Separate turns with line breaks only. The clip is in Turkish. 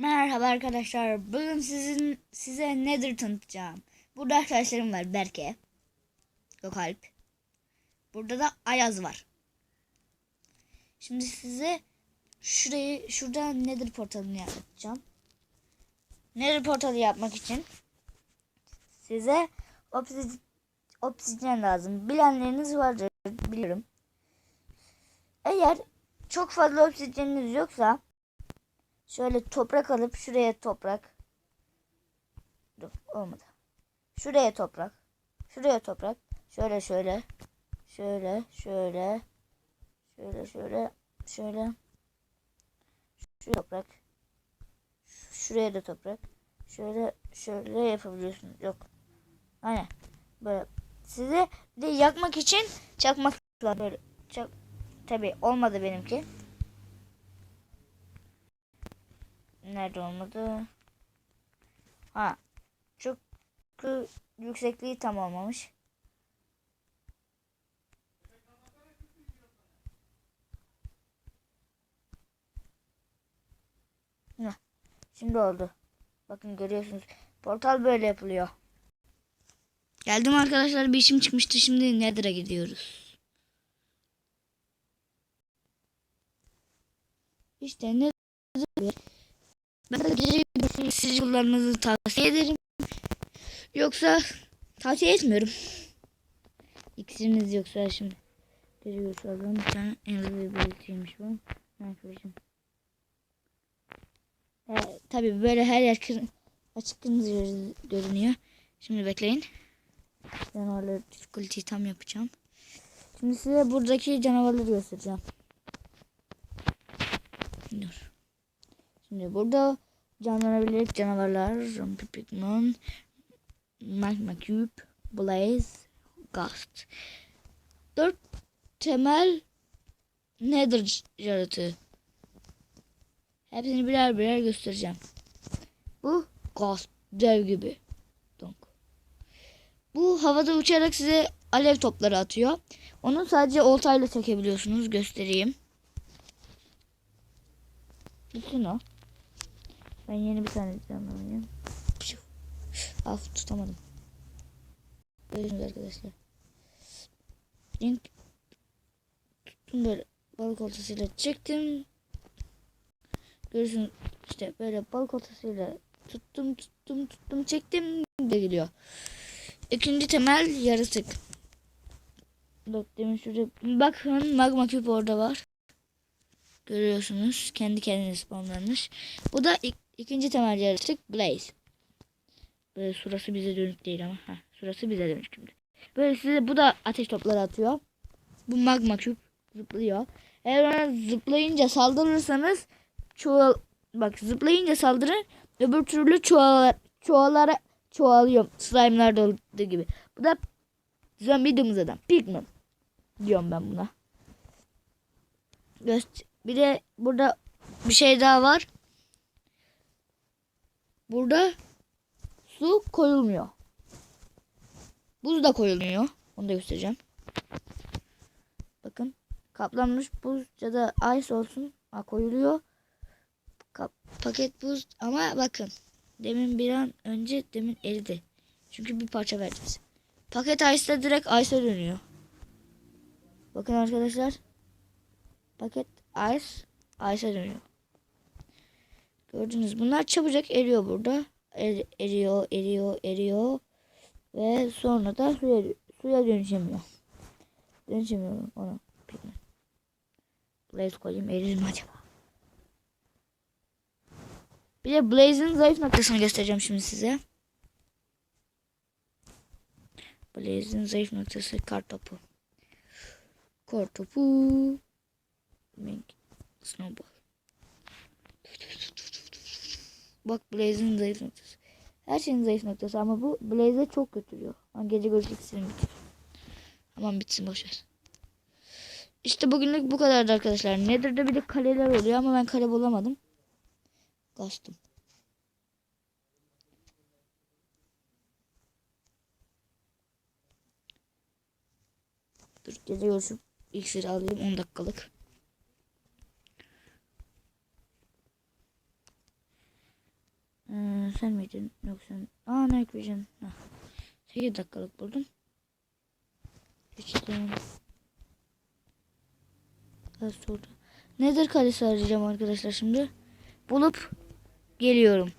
Merhaba arkadaşlar. Bugün sizin size Nether tanıtacağım. Burada arkadaşlarım var. Berke. Gökalp. Burada da Ayaz var. Şimdi size şurayı şurada Nether portalını yapacağım. Nether portalı yapmak için size obsid obsidyen lazım. Bilenleriniz vardır biliyorum. Eğer çok fazla obsidyeniniz yoksa Şöyle toprak alıp şuraya toprak. Dur olmadı. Şuraya toprak. Şuraya toprak. Şöyle şöyle. Şöyle şöyle. Şöyle şöyle. Şöyle. Şu toprak. Şuraya da toprak. Şöyle şöyle yapabiliyorsunuz. Yok. Aynen. Böyle. Size de yakmak için çakmak lazım. Böyle. Çak. Tabi olmadı benimki. Nerede olmadı? Ha. Çok yüksekliği tam olmamış. Heh, Şimdi oldu. Bakın görüyorsunuz. Portal böyle yapılıyor. Geldim arkadaşlar bir işim çıkmıştı. Şimdi Nether'a gidiyoruz. İşte Nether gece siz kullanmanızı tavsiye ederim. Yoksa tavsiye etmiyorum. İksiriniz yoksa şimdi. Görüş alalım. Bir tane ender belirtiymiş bu. Yapacağım? Ee, tabii böyle her yer kır, açık kırmızı gör- görünüyor. Şimdi bekleyin. Canavarları difficulty tam yapacağım. Şimdi size buradaki canavarları göstereceğim. Dur. Şimdi burada canlanabilir canavarlar, Pigman, Magma Cube, Blaze, Ghost. Dört temel Nether yaratığı. Hepsini birer birer göstereceğim. Bu Ghost, dev gibi. Donk. Bu havada uçarak size alev topları atıyor. Onu sadece oltayla çekebiliyorsunuz. Göstereyim. Bütün o. Ben yeni bir tane canlanayım. Af tutamadım. Görüyorsunuz arkadaşlar. Link tuttum böyle balık oltasıyla çektim. Görüyorsunuz işte böyle balık oltasıyla tuttum tuttum tuttum çektim de gidiyor. İkinci temel yaratık. Bak demin şurada bakın magma küp orada var. Görüyorsunuz. Kendi kendine spawnlanmış. Bu da ik ikinci temel yaratık Blaze. Böyle surası bize dönük değil ama. Heh, surası bize dönük şimdi. Böyle size bu da ateş topları atıyor. Bu magma küp zıplıyor. Eğer ona zıplayınca saldırırsanız çoğal bak zıplayınca saldırın öbür türlü çoğal çoğalara çoğalıyor. Slime'lar da olduğu gibi. Bu da zombi domuz adam. Pigman diyorum ben buna. Göster bir de burada bir şey daha var. Burada su koyulmuyor. Buz da koyulmuyor. Onu da göstereceğim. Bakın kaplanmış buz ya da ice olsun. Ha, koyuluyor. Kap, paket buz ama bakın. Demin bir an önce demin eridi. Çünkü bir parça verdi bize. Paket ice'da direkt ice'a dönüyor. Bakın arkadaşlar. Paket ice ice'a dönüyor. Gördünüz bunlar çabucak eriyor burada. Er, eriyor, eriyor, eriyor. Ve sonra da suya, suya dönüşemiyor. Dönüşemiyor ona. Blaze koyayım erir mi acaba? Bir de Blaze'in zayıf noktasını göstereceğim şimdi size. Blaze'in zayıf noktası kar topu. Kar topu. Snowball. Bak Blaze'in zayıf noktası. Her şeyin zayıf noktası ama bu Blaze'e çok götürüyor. Ben gece gözlük iksirim bitir. Aman bitsin boşver. İşte bugünlük bu kadardı arkadaşlar. Nether'da bir de kaleler oluyor ama ben kale bulamadım. Kastım. Dur gece görüşüp iksir alayım 10 dakikalık. Ee, sen miydin? Yok sen. Aa Night Vision. Hah. 8 dakikalık buldum. Geçtim. Az sonra. Nether kalesi arayacağım arkadaşlar şimdi. Bulup geliyorum.